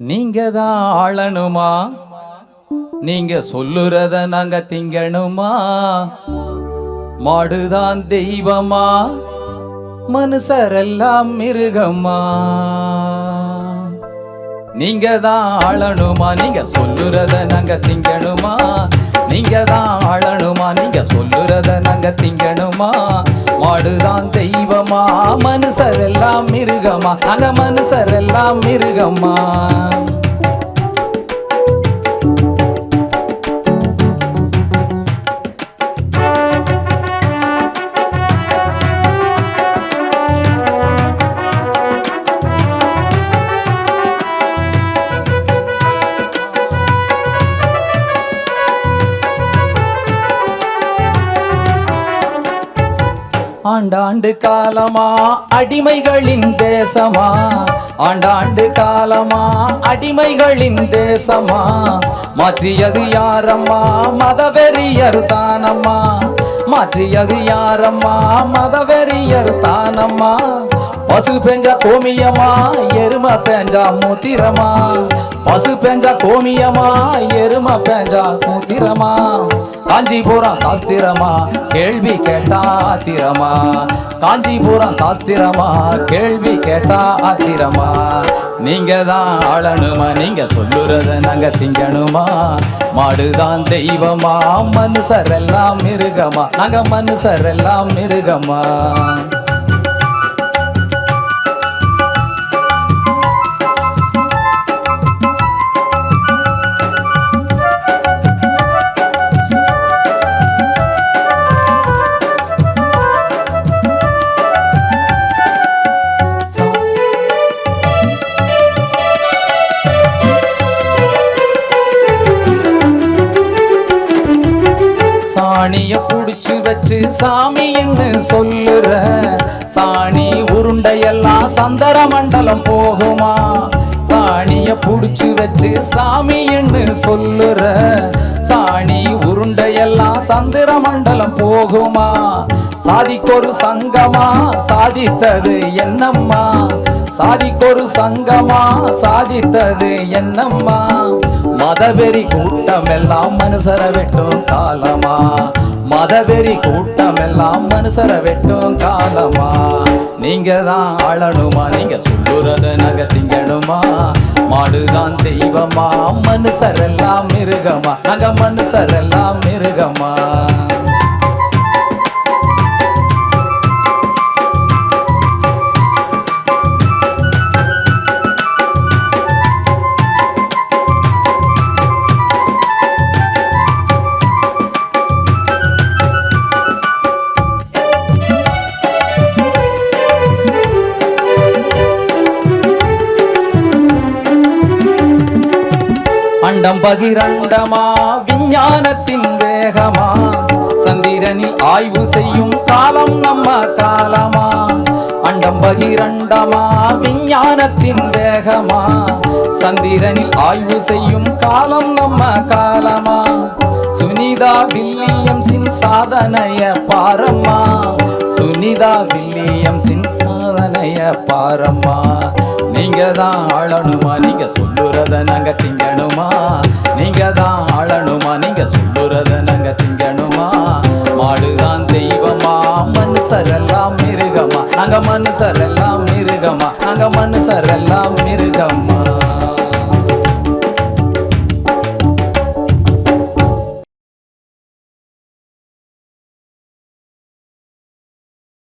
நீங்க தான் ஆளணுமா? நீங்க சொல்லுறத நாங்க திங்கணுமா? மாடுதான் தெய்வமா? மனுஷரெல்லாம் மிருகமா? நீங்க தான் ஆளணுமா? நீங்க சொல்லுறத நாங்க திங்கணுமா? நீங்க தான் ஆளணுமா? நீங்க சொல்லுறத நாங்க திங்கணுமா? மாடுதான் தெய்வமா? மனுஷரெல்லாம் மிருகமா? நாங்க மனுஷரெல்லாம் மிருகமா? ஆண்டாண்டு காலமா அடிமைகளின் தேசமா? ஆண்டாண்டு காலமா அடிமைகளின் தேசமா? மாற்றியது யாரம்மா? மதவெறியர் தானம்மா? மாற்றியது யாரம்மா? மதவெறியர் தானம்மா? பசு பெஞ்சா கோமியமா எரும பெஞ்சா மூத்திரமா? பசு பெஞ்சா கோமியமா எரும பெஞ்சா மூத்திரமா? காஞ்சிபுரம் சாஸ்திரமா? கேள்வி கேட்டா ஆத்திரமா? காஞ்சிபுரம் சாஸ்திரமா? கேள்வி கேட்டா ஆத்திரமா? நீங்க தான் ஆளணுமா? நீங்க சொல்லுறத நாங்க திங்கணுமா? மாடுதான் தெய்வமா? மனுஷரெல்லாம் மிருகமா? நாங்க மனுஷரெல்லாம் மிருகமா? சாணிய புடிச்சு வச்சு சாமின்னு சொல்லுற? சாணி உருண்டையெல்லாம் சந்தர மண்டலம் போகுமா? சாணிய புடிச்சு வச்சு சாமின்னு சொல்லுற? சாணி உருண்டையெல்லாம் சந்திர மண்டலம் போகுமா? சாதிக்கொரு சங்கமா? சாதித்தது என்னம்மா? சாதிக்கொரு சங்கமா? சாதித்தது என்னம்மா? மதவெறி கூட்டம் எல்லாம் மனுஷர வெட்டும் காலமா? மதவெறி கூட்டம் எல்லாம் மனுஷர வெட்டும் காலமா? நீங்க தான் ஆளணுமா? நீங்க சொல்லுறத நக திங்கணுமா மாடுதான் தெய்வமா? மனுஷரெல்லாம் மிருகமா? நக மனுஷரெல்லாம் மிருகமா? அண்டம் பகிரண்டமா? விஞ்ஞானத்தின் வேகமா? சந்திரனில் ஆய்வு செய்யும் காலம் நம்ம காலமா? அண்டம் பகிரண்டமா? விஞ்ஞானத்தின் வேகமா? சந்திரனில் ஆய்வு செய்யும் காலம் நம்ம காலமா? சுனிதா வில்லியம்ஸின் சாதனைய பாரம்மா? சுனிதா வில்லியம்ஸின் சாதனைய பாரம்மா? நீங்க தான் ஆளணுமா? நீங்க சொல்லுறத நாங்க திங்கணுமா? நீங்க தான் ஆளணுமா? நீங்க சொல்லுறத நாங்க திங்கணுமா? மாடுதான் தெய்வமா மனுஷரெல்லாம் மிருகமா. நாங்க மனுஷரெல்லாம் மிருகமா. நாங்க மனுஷரெல்லாம்